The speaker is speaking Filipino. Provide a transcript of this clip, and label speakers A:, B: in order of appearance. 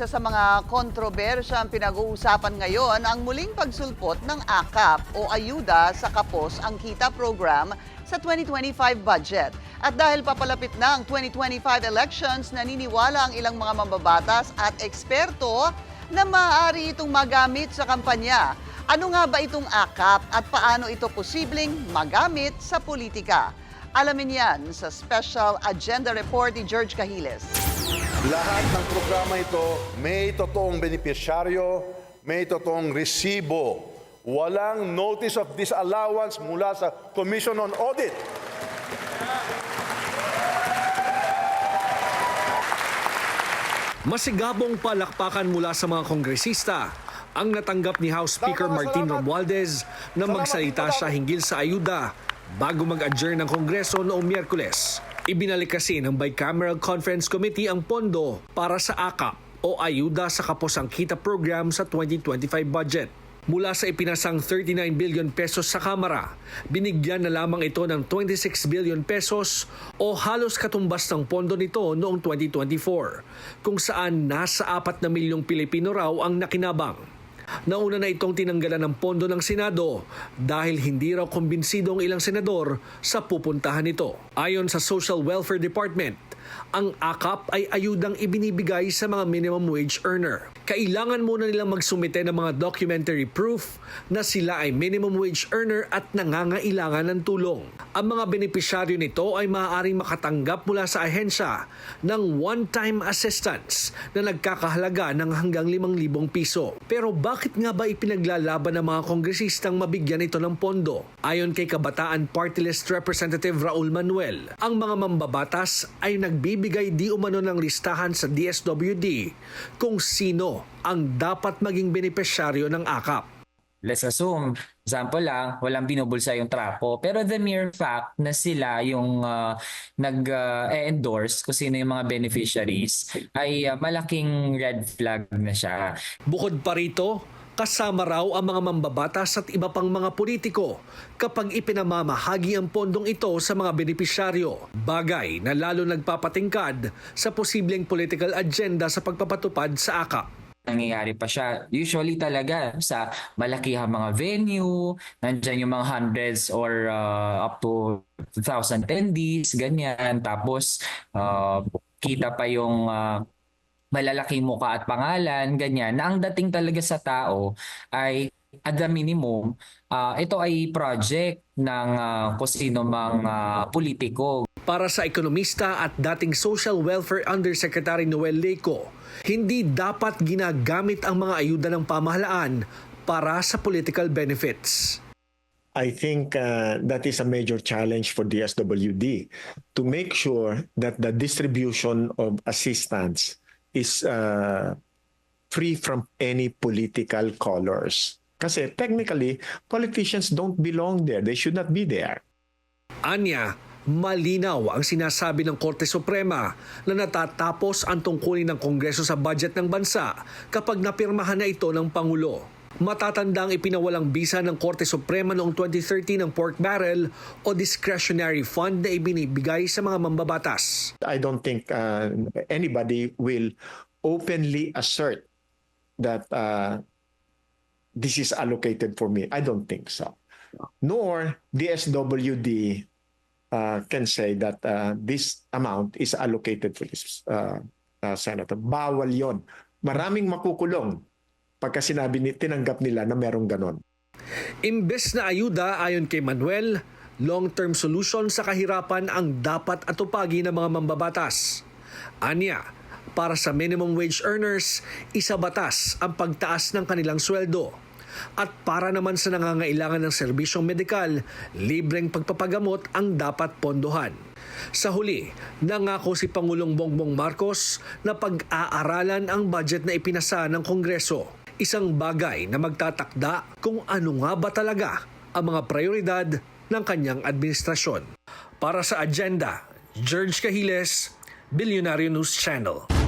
A: Isa sa mga kontrobersyang pinag-uusapan ngayon ang muling pagsulpot ng AKAP o Ayuda sa Kapos ang Kita program sa 2025 budget. At dahil papalapit na ang 2025 elections, naniniwala ang ilang mga mambabatas at eksperto na maaari itong magamit sa kampanya. Ano nga ba itong AKAP at paano ito posibleng magamit sa politika? Alamin yan sa Special Agenda Report ni George Cahiles.
B: Lahat ng programa ito may totoong benepisyaryo, may totoong resibo. Walang notice of disallowance mula sa Commission on Audit.
C: Masigabong palakpakan mula sa mga kongresista ang natanggap ni House Speaker Martin. Romualdez na magsalita siya hinggil sa ayuda bago mag-adjourn ng Kongreso noong Miyerkules. Ibinalik kasi ng Bicameral Conference Committee ang pondo para sa AKAP o Ayuda sa Kapos ang Kita program sa 2025 budget. Mula sa ipinasang 39 billion pesos sa Kamara, binigyan na lamang ito ng 26 billion pesos o halos katumbas ng pondo nito noong 2024, kung saan nasa 4 na milyong Pilipino raw ang nakinabang. Nauna na itong tinanggalan ng pondo ng Senado dahil hindi raw kumbinsido ang ilang senador sa pupuntahan nito. Ayon sa Social Welfare Department, ang AKAP ay ayudang ibinibigay sa mga minimum wage earner. Kailangan muna nilang magsumite ng mga documentary proof na sila ay minimum wage earner at nangangailangan ng tulong. Ang mga benepisyaryo nito ay maaaring makatanggap mula sa ahensya ng one-time assistance na nagkakahalaga ng hanggang 5,000 piso. Pero bakit nga ba ipinaglalaban ng mga kongresistang mabigyan ito ng pondo? Ayon kay Kabataan Party List Representative Raul Manuel, ang mga mambabatas ay nagbibigay di umano ng listahan sa DSWD kung sino ang dapat maging benepisyaryo ng AKAP.
D: Let's assume, example lang, walang binubulsa yung trapo. Pero the mere fact na sila yung uh, nag-endorse kung sino yung mga beneficiaries ay uh, malaking red flag na siya.
C: Bukod pa rito, kasama raw ang mga mambabatas at iba pang mga politiko kapag ipinamamahagi ang pondong ito sa mga benepisyaryo. Bagay na lalo nagpapatingkad sa posibleng political agenda sa pagpapatupad sa AKAP.
D: Nangyayari pa siya usually talaga sa malakihang mga venue, nandyan yung mga hundreds or uh, up to 1,000 attendees, ganyan. Tapos uh, kita pa yung uh, malalaking muka at pangalan, ganyan, na ang dating talaga sa tao ay at the minimum, ah, ito ay project ng uh, kung sino ah, politiko.
C: Para sa ekonomista at dating Social Welfare Undersecretary Noel Leco, hindi dapat ginagamit ang mga ayuda ng pamahalaan para sa political benefits.
E: I think uh, that is a major challenge for DSWD to make sure that the distribution of assistance is uh, free from any political colors. Kasi technically, politicians don't belong there. They should not be there.
C: Anya, malinaw ang sinasabi ng Korte Suprema na natatapos ang tungkulin ng Kongreso sa budget ng bansa kapag napirmahan na ito ng Pangulo. Matatanda ang ipinawalang bisa ng Korte Suprema noong 2013 ng pork barrel o discretionary fund na ibinibigay sa mga mambabatas.
E: I don't think uh, anybody will openly assert that uh, this is allocated for me. I don't think so. Nor DSWD uh, can say that uh, this amount is allocated for this uh, uh, senator. Bawal yon. Maraming makukulong pagka sinabi ni tinanggap nila na merong ganon.
C: Imbes na ayuda ayon kay Manuel, long-term solution sa kahirapan ang dapat atupagi ng mga mambabatas. Anya, para sa minimum wage earners, isa batas ang pagtaas ng kanilang sweldo. At para naman sa nangangailangan ng serbisyong medikal, libreng pagpapagamot ang dapat pondohan. Sa huli, nangako si Pangulong Bongbong Marcos na pag-aaralan ang budget na ipinasa ng Kongreso. Isang bagay na magtatakda kung ano nga ba talaga ang mga prioridad ng kanyang administrasyon. Para sa agenda, George Cahiles, Billionaire News Channel.